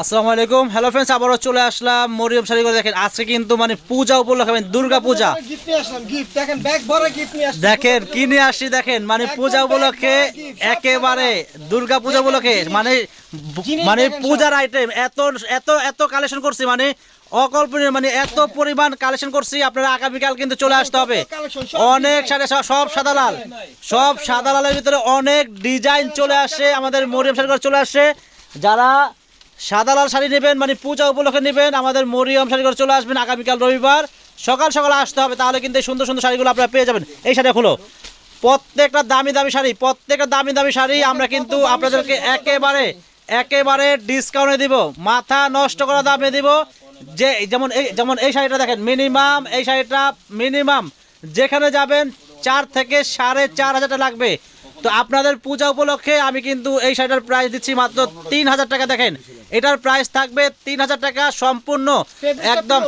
আসসালামু আলাইকুম। Hello friends আবারও চলে আসলাম। মরিয়ম শাড়ি করে দেখেন আজকে কিন্তু মানে পূজা উপলক্ষে মানে দুর্গা পূজা। দেখেন নিয়ে আসছি। দেখেন কি নিয়ে আসছি দেখেন মানে পূজা উপলক্ষে একেবারে দুর্গা পূজা উপলক্ষে মানে মানে পূজার আইটেম এত এত এত কালেকশন করছি মানে অকল্পনীয় মানে এত পরিমাণ কালেকশন করছি আপনারা আগামীকাল কিন্তু চলে আসতে হবে। অনেক সাথে সব সাদা লাল। সব সাদা লালের ভিতরে অনেক ডিজাইন চলে আসে আমাদের মরিয়ম শাড়ি চলে আসে। যারা সাদা লাল শাড়ি নেবেন মানে পূজা উপলক্ষে নেবেন, আমাদের মরিয়ম শাড়ি ঘর চলে আসবেন আগামীকাল রবিবার। সকাল সকাল আসতে হবে, তাহলে কিন্তু এই সুন্দর সুন্দর শাড়িগুলো আপনারা পেয়ে যাবেন। এই শাড়ি খুলো। প্রত্যেকটা দামি দামি শাড়ি, প্রত্যেকটা দামি দামি শাড়ি আমরা কিন্তু আপনাদেরকে একেবারে একেবারে ডিসকাউন্টে দিব। মাথা নষ্ট করা দামে দিব। যে, যেমন এই যেমন এই শাড়িটা দেখেন মিনিমাম এই শাড়িটা মিনিমাম যেখানে যাবেন, চার থেকে সাড়ে চার হাজার টাকা লাগবে। তো আপনাদের পূজা উপলক্ষে আমি কিন্তু এই শাড়িটার প্রাইস দিচ্ছি মাত্র তিন হাজার টাকা, দেখেন। এটার প্রাইস থাকবে তিন হাজার টাকা সম্পূর্ণ। একদম।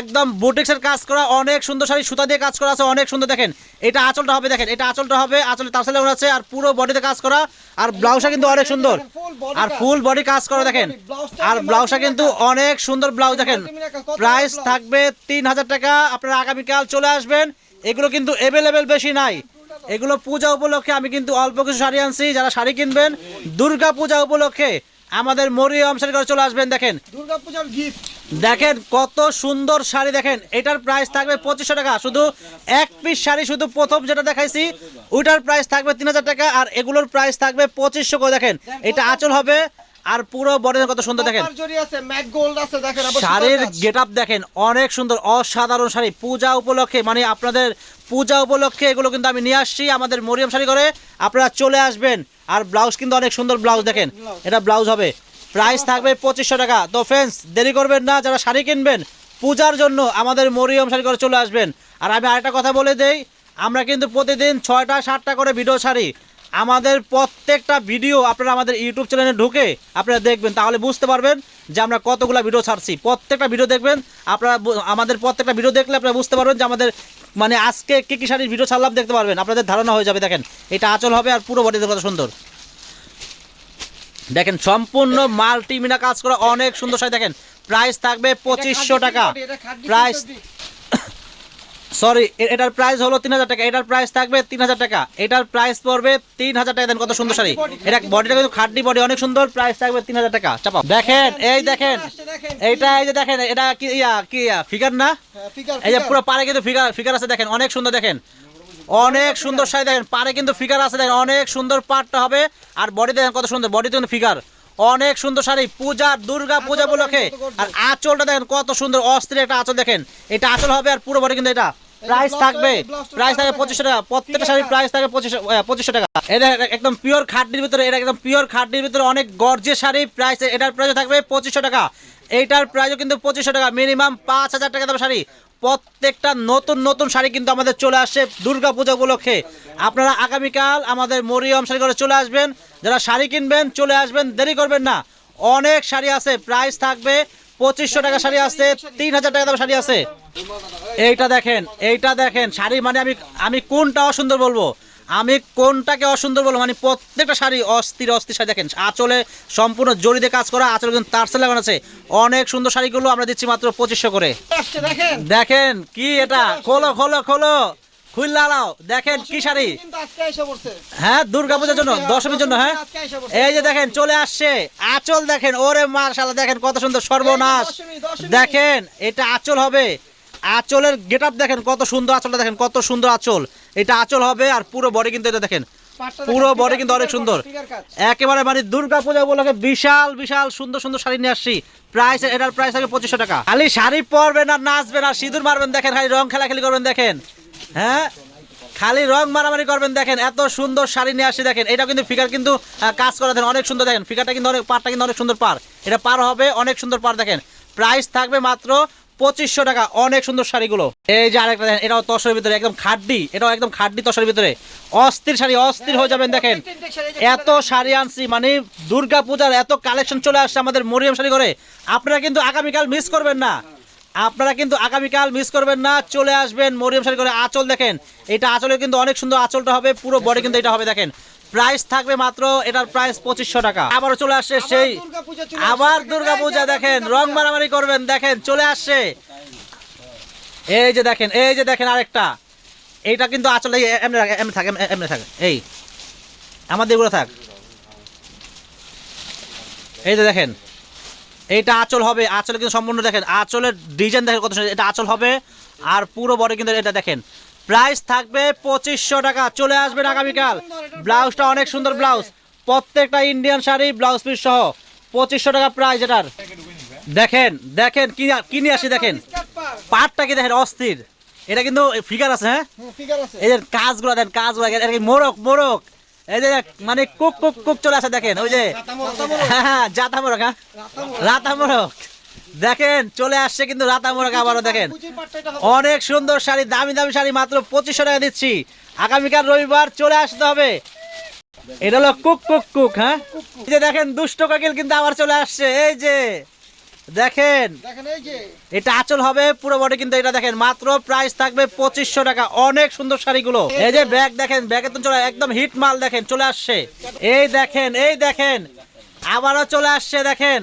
একদম বুটিক্সের কাজ করা অনেক সুন্দর শাড়ি সুতা দিয়ে কাজ করা আছে অনেক সুন্দর দেখেন। এটা আঁচলটা হবে দেখেন এটা আঁচলটা হবে আঁচলে তার সাথে আছে আর পুরো বডিতে কাজ করা আর ব্লাউজটা কিন্তু অনেক সুন্দর। আর ফুল বডি কাজ করা দেখেন। আর ব্লাউজটা কিন্তু অনেক সুন্দর ব্লাউজ দেখেন। প্রাইস থাকবে তিন হাজার টাকা আপনারা আগামীকাল চলে আসবেন। এগুলো কিন্তু অ্যাভেলেবেল বেশি নাই। এগুলো পূজা উপলক্ষে আমি কিন্তু অল্প কিছু শাড়ি আনছি যারা শাড়ি কিনবেন। দুর্গা পূজা উপলক্ষে আমাদের মরিয়ম শাড়ি করে চলে আসবেন দেখেন। দুর্গাপূজার গিফট দেখেন কত সুন্দর শাড়ি দেখেন। এটার প্রাইস থাকবে পঁচিশশো টাকা। শুধু এক পিস শাড়ি শুধু প্রথম যেটা দেখাইছি ওইটার প্রাইস থাকবে তিন হাজার টাকা আর এগুলোর প্রাইস থাকবে পঁচিশশো করে দেখেন। এটা আঁচল হবে আর পুরো বডিতে কত সুন্দর দেখেন। শাড়ির গেট আপ দেখেন অনেক সুন্দর অসাধারণ শাড়ি। পূজা উপলক্ষে মানে আপনাদের পূজা উপলক্ষে এগুলো কিন্তু আমি নিয়ে আসছি আমাদের মরিয়ম শাড়ি করে আপনারা চলে আসবেন আর ব্লাউজ কিন্তু অনেক সুন্দর ব্লাউজ দেখেন। এটা ব্লাউজ হবে। প্রাইস থাকবে পঁচিশশো টাকা। তো ফ্রেন্ডস দেরি করবেন না যারা শাড়ি কিনবেন পূজার জন্য আমাদের মরিয়ম শাড়ি করে চলে আসবেন। আর আমি আরেকটা কথা বলে দেই আমরা কিন্তু প্রতিদিন ছয়টা সাতটা করে ভিডিও ছাড়ি। আমাদের প্রত্যেকটা ভিডিও আপনারা আমাদের ইউটিউব চ্যানেলে ঢুকে আপনারা দেখবেন তাহলে বুঝতে পারবেন যে আমরা কতগুলো ভিডিও ছাড়ছি। প্রত্যেকটা ভিডিও দেখবেন আপনারা আমাদের প্রত্যেকটা ভিডিও দেখলে আপনারা বুঝতে পারবেন যে আমাদের মানে আজকে কে কী শাড়ির ভিডিও ছাড়লাম দেখতে পারবেন। আপনাদের ধারণা হয়ে যাবে দেখেন। এটা আঁচল হবে আর পুরো বডিতে কত সুন্দর। দেখেন সম্পূর্ণ মাল্টি মিনা কাজ করা অনেক সুন্দর শাড়ি দেখেন। প্রাইস থাকবে পঁচিশশো টাকা। প্রাইস। সরি এটার প্রাইস হলো তিন হাজার টাকা। এটার প্রাইস থাকবে তিন হাজার টাকা। এটার প্রাইস পড়বে তিন হাজার টাকা। দেন কত সুন্দর শাড়ি এটা বডিটা কিন্তু খাটনি বডি অনেক সুন্দর। প্রাইস থাকবে তিন হাজার টাকা। চাপাও। দেখেন এই দেখেন। এইটা এই যে দেখেন এটা কি ইয়া কি ইয়া ফিগার না? হ্যাঁ, এই যে পুরো পারে কিন্তু ফিগার ফিগার আছে দেখেন। অনেক সুন্দর দেখেন। অনেক সুন্দর শাড়ি দেখেন। পারে কিন্তু ফিগার আছে দেখেন। অনেক সুন্দর পাটটা হবে। আর বডি দেখেন কত সুন্দর। বডিতে কিন্তু ফিগার অনেক সুন্দর শাড়ি। পূজা দুর্গা পূজা উপলক্ষে। আর আঁচলটা দেখেন কত সুন্দর অস্থির একটা আঁচল দেখেন। এটা আঁচল হবে আর পুরো বডি কিন্তু এটা। প্রাইস থাকবে প্রাইস থাকবে দেখেন। পঁচিশশো টাকা। প্রত্যেকটা শাড়ির প্রাইস থাকবে পঁচিশশো পঁচিশশো টাকা। এটা একদম পিওর খাটনির ভিতরে এটা একদম পিওর খাটনির ভিতরে অনেক গর্জের শাড়ি। প্রাইস এটার প্রাইস থাকবে পঁচিশশো টাকা। এইটার প্রাইসও কিন্তু পঁচিশশো টাকা। মিনিমাম পাঁচ হাজার টাকা দাম শাড়ি। প্রত্যেকটা নতুন নতুন শাড়ি কিন্তু আমাদের চলে আসে দুর্গা পূজা উপলক্ষে। আপনারা আগামীকাল আমাদের মরিয়ম শাড়ি করে চলে আসবেন। যারা শাড়ি কিনবেন, চলে আসবেন, দেরি করবেন না। অনেক শাড়ি আছে প্রাইস থাকবে পঁচিশশো টাকা শাড়ি আছে, তিন হাজার টাকা দাম শাড়ি আছে। এইটা দেখেন এইটা দেখেন, শাড়ি মানে আমি আমি কোনটা অসুন্দর বলব। আমি কোনটাকে অসুন্দর বলব? মানে প্রত্যেকটা শাড়ি অস্থির অস্থির শাড়ি দেখেন। আঁচলে সম্পূর্ণ জড়িতে কাজ করা আঁচলে কিন্তু তারসে লাগানো আছে। অনেক সুন্দর শাড়িগুলো আমরা দিচ্ছি মাত্র পঁচিশশো করে। দেখেন। কি এটা? খোলো খোলো খোলো। দেখেন কি শাড়ি? হ্যাঁ দুর্গা পূজার জন্য দশমীর জন্য হ্যাঁ। এই যে দেখেন চলে আসছে। আঁচল দেখেন ওরে দেখেন কত সুন্দর সর্বনাশ। দেখেন এটা আঁচল হবে। আঁচলের গেট দেখেন কত সুন্দর আঁচলটা দেখেন কত সুন্দর আঁচল। এটা আঁচল হবে আর পুরো বডি কিন্তু এটা দেখেন। পুরো বডি কিন্তু অনেক সুন্দর। একেবারে মানে দুর্গা পূজা উপলক্ষে বিশাল বিশাল সুন্দর সুন্দর শাড়ি নিয়ে আসছি। প্রাইস এটার প্রাইস থাকে পঁচিশশো টাকা। খালি শাড়ি পরবেন আর নাচবেন আর সিঁদুর মারবেন দেখেন খালি রং খেলাখেলি করবেন দেখেন। হ্যাঁ? খালি রং মারামারি করবেন দেখেন এত সুন্দর শাড়ি নিয়ে আসি দেখেন। এটা কিন্তু ফিগার কিন্তু কাজ করা দেখেন অনেক সুন্দর দেখেন। ফিগারটা কিন্তু অনেক পারটা কিন্তু অনেক সুন্দর পার এটা পার হবে অনেক সুন্দর পার দেখেন। প্রাইস থাকবে মাত্র পঁচিশশো টাকা। অনেক সুন্দর শাড়িগুলো। এই যে আরেকটা দেখেন, এটাও তসরের ভিতরে, একদম খাড্ডি এটাও একদম খাড্ডি তসরের ভিতরে। অস্থির শাড়ি, অস্থির হয়ে যাবেন, দেখেন। এত শাড়ি আনছি মানে দুর্গা পূজার এত কালেকশন চলে আসছে আমাদের মরিয়ম শাড়ি করে আপনারা কিন্তু আগামীকাল মিস করবেন না। আপনারা কিন্তু আগামীকাল মিস করবেন না, চলে আসবেন মরিয়ম শাড়ি করে আঁচল দেখেন, এটা আঁচলে কিন্তু অনেক সুন্দর আঁচলটা হবে, পুরো বডি কিন্তু এটা হবে, দেখেন। প্রাইস থাকবে মাত্র এটার প্রাইস পঁচিশশো টাকা। আবারও চলে আসছে সেই আবার। দুর্গাপূজা দেখেন রং মারামারি করবেন দেখেন চলে আসছে। এই যে দেখেন এই যে দেখেন আরেকটা। এইটা কিন্তু আসলে এমনি এমনি থাকে এমনি থাকে এই। আমাদের এগুলো থাক। এই যে দেখেন এইটা আঁচল হবে আঁচলে কিন্তু সম্পূর্ণ দেখেন আঁচলের ডিজাইন দেখেন কত এটা আঁচল হবে আর পুরো বডি কিন্তু এটা দেখেন। প্রাইস থাকবে পঁচিশশো টাকা। চলে আসবেন আগামীকাল ব্লাউজটা অনেক সুন্দর ব্লাউজ। প্রত্যেকটা ইন্ডিয়ান শাড়ি ব্লাউজ পিস সহ। পঁচিশশো টাকা প্রাইস এটার। দেখেন দেখেন কি কি নিয়ে আসি দেখেন? পাটটা কি দেখেন? অস্থির। এটা কিন্তু ফিগার আছে হ্যাঁ? আছে। এই যে কাজগুলো দেখেন কাজগুলো এটা কি মোরক মোরক এই যে মানে কুক কুক কুক চলে আসে দেখেন ওই যে। হ্যাঁ হ্যাঁ জাতা মোরক হ্যাঁ? রাতা মোরক দেখেন চলে আসছে কিন্তু রাতা মোরক আবারও দেখেন। অনেক সুন্দর শাড়ি দামি দামি শাড়ি মাত্র পঁচিশশো টাকা দিচ্ছি। আগামীকাল রবিবার চলে আসতে হবে। এটা হলো কুক কুক কুক হ্যাঁ? এই যে দেখেন দুষ্ট কাকিল কিন্তু আবার চলে আসছে। এই যে দেখেন। এটা আচল হবে পুরো বডি কিন্তু এটা দেখেন মাত্র প্রাইস থাকবে পঁচিশশো টাকা। অনেক সুন্দর শাড়িগুলো। এই যে ব্যাগ দেখেন ব্যাগে তো চলে একদম হিট মাল দেখেন চলে আসছে। এই দেখেন এই দেখেন। আবারও চলে আসছে দেখেন।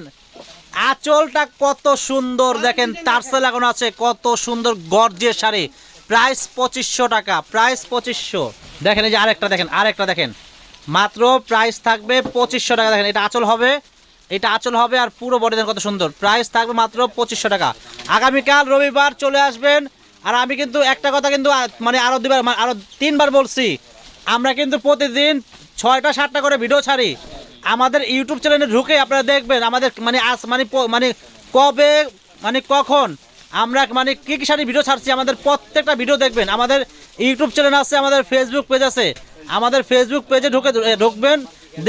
আঁচলটা কত সুন্দর দেখেন টার্সেল লাগানো আছে কত সুন্দর গর্জের শাড়ি। প্রাইস পঁচিশশো টাকা প্রাইস পঁচিশশো। দেখেন এই যে আরেকটা দেখেন আরেকটা দেখেন। মাত্র প্রাইস থাকবে পঁচিশশো টাকা দেখেন এটা আঁচল হবে এটা আঁচল হবে আর পুরো বডি দেখেন কত সুন্দর। প্রাইস থাকবে মাত্র পঁচিশশো টাকা। আগামীকাল রবিবার চলে আসবেন আর আমি কিন্তু একটা কথা কিন্তু মানে আরও দুবার মানে আরও তিনবার বলছি আমরা কিন্তু প্রতিদিন ছয়টা সাতটা করে ভিডিও ছাড়ি। আমাদের ইউটিউব চ্যানেলে ঢুকে আপনারা দেখবেন আমাদের মানে আস মানে মানে কবে মানে কখন আমরা মানে কি কি সারি ভিডিও ছাড়ছি, আমাদের প্রত্যেকটা ভিডিও দেখবেন। আমাদের ইউটিউব চ্যানেল আছে, আমাদের ফেসবুক পেজ আছে। আমাদের ফেসবুক পেজে ঢুকে ঢুকবেন।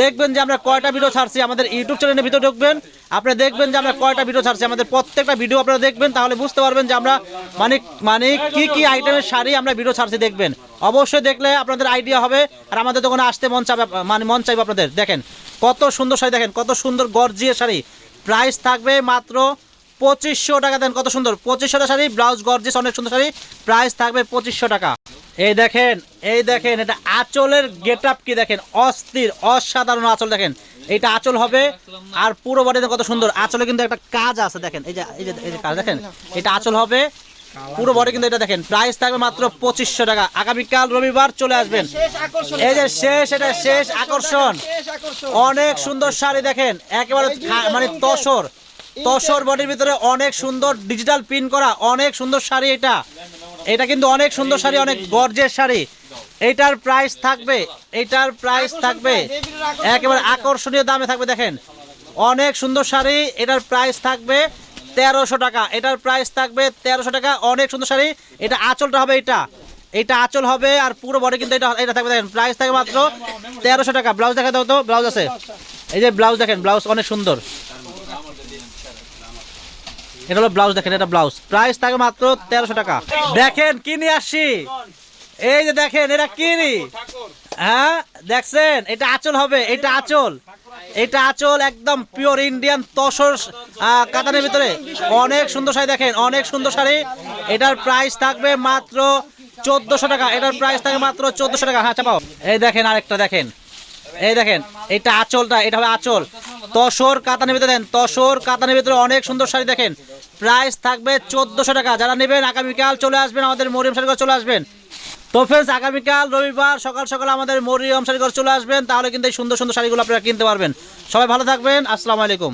দেখবেন যে আমরা কয়টা ভিডিও ছাড়ছি আমাদের ইউটিউব চ্যানেলের ভিতরে ঢুকবেন। আপনি দেখবেন যে আমরা কয়টা ভিডিও ছাড়ছি আমাদের প্রত্যেকটা ভিডিও আপনারা দেখবেন, তাহলে বুঝতে পারবেন যে আমরা মানে মানে কি কি আইটেমের শাড়ি আমরা ভিডিও ছাড়ছি দেখবেন। অবশ্যই দেখলে আপনাদের আইডিয়া হবে আর আমাদের দোকানে আসতে মন চাবে মানে মন চাইবে আপনাদের। দেখেন, কত সুন্দর শাড়ি দেখেন, কত সুন্দর গর্জিয়ে শাড়ি। প্রাইস থাকবে মাত্র পঁচিশশো টাকা দেন, কত সুন্দর? পঁচিশশো টাকা শাড়ি ব্লাউজ গর্জিস অনেক সুন্দর শাড়ি। প্রাইস থাকবে পঁচিশশো টাকা। এই দেখেন এই দেখেন, এটা আঁচলের গেট আপ কি দেখেন? অস্থির, অসাধারণ আঁচল দেখেন। এইটা আঁচল হবে, আর পুরো বডিতে কত সুন্দর। আঁচলে কিন্তু একটা কাজ আছে, দেখেন। এই যে এই যে এই যে কাজ, দেখেন? এটা আঁচল হবে, পুরো বডি কিন্তু এটা দেখেন। প্রাইস থাকবে মাত্র পঁচিশশো টাকা। আগামীকাল রবিবার চলে আসবেন। এই যে শেষ, এটা শেষ আকর্ষণ। অনেক সুন্দর শাড়ি দেখেন। একেবারে মানে তসর। তসর বডির ভিতরে অনেক সুন্দর ডিজিটাল প্রিন্ট করা, অনেক সুন্দর শাড়ি এটা। এটা কিন্তু অনেক সুন্দর শাড়ি, অনেক গর্জের শাড়ি। এইটার প্রাইস থাকবে এইটার প্রাইস থাকবে, একেবারে আকর্ষণীয় দামে থাকবে, দেখেন। অনেক সুন্দর শাড়ি, এটার প্রাইস থাকবে তেরোশো টাকা, এটার প্রাইস থাকবে তেরোশো টাকা, অনেক সুন্দর শাড়ি। এটা আঁচলটা হবে এটা। এটা আঁচল হবে আর পুরো বডি কিন্তু এটা এটা থাকবে, দেখেন প্রাইস থাকবে মাত্র তেরোশো টাকা। ব্লাউজ দেখা দাও তো ব্লাউজ আছে। এই যে ব্লাউজ দেখেন ব্লাউজ অনেক সুন্দর। এটা হলো ব্লাউজ, দেখেন, এটা ব্লাউজ। প্রাইস থাকে মাত্র তেরোশো টাকা। দেখেন কি নিয়ে আসছি। এই যে দেখেন, এটা কি হ্যাঁ দেখছেন? এটা আঁচল হবে, এটা আঁচল। এটা আঁচল একদম পিওর ইন্ডিয়ান তসর কাতানের ভিতরে। অনেক সুন্দর শাড়ি দেখেন, অনেক সুন্দর শাড়ি। এটার প্রাইস থাকবে মাত্র চোদ্দশো টাকা। এটার প্রাইস থাকে মাত্র চোদ্দশো টাকা। হ্যাঁ চাপাও। এই দেখেন আরেকটা, দেখেন। এই দেখেন, এটা আঁচলটা, এটা হবে আঁচল। তসর কাতানের ভিতরে দেন, তসর কাতানের ভিতরে অনেক সুন্দর শাড়ি দেখেন। প্রাইস থাকবে চোদ্দশো টাকা। যারা নেবেন, আগামীকাল চলে আসবেন আমাদের মরিয়ম শাড়িঘর চলে আসবেন। তো ফ্রেন্ডস আগামীকাল রবিবার সকাল সকাল আমাদের মরিয়ম শাড়িঘর চলে আসবেন, তাহলে কিন্তু এই সুন্দর সুন্দর শাড়িগুলো আপনারা কিনতে পারবেন। সবাই ভালো থাকবেন, আসসালামু আলাইকুম।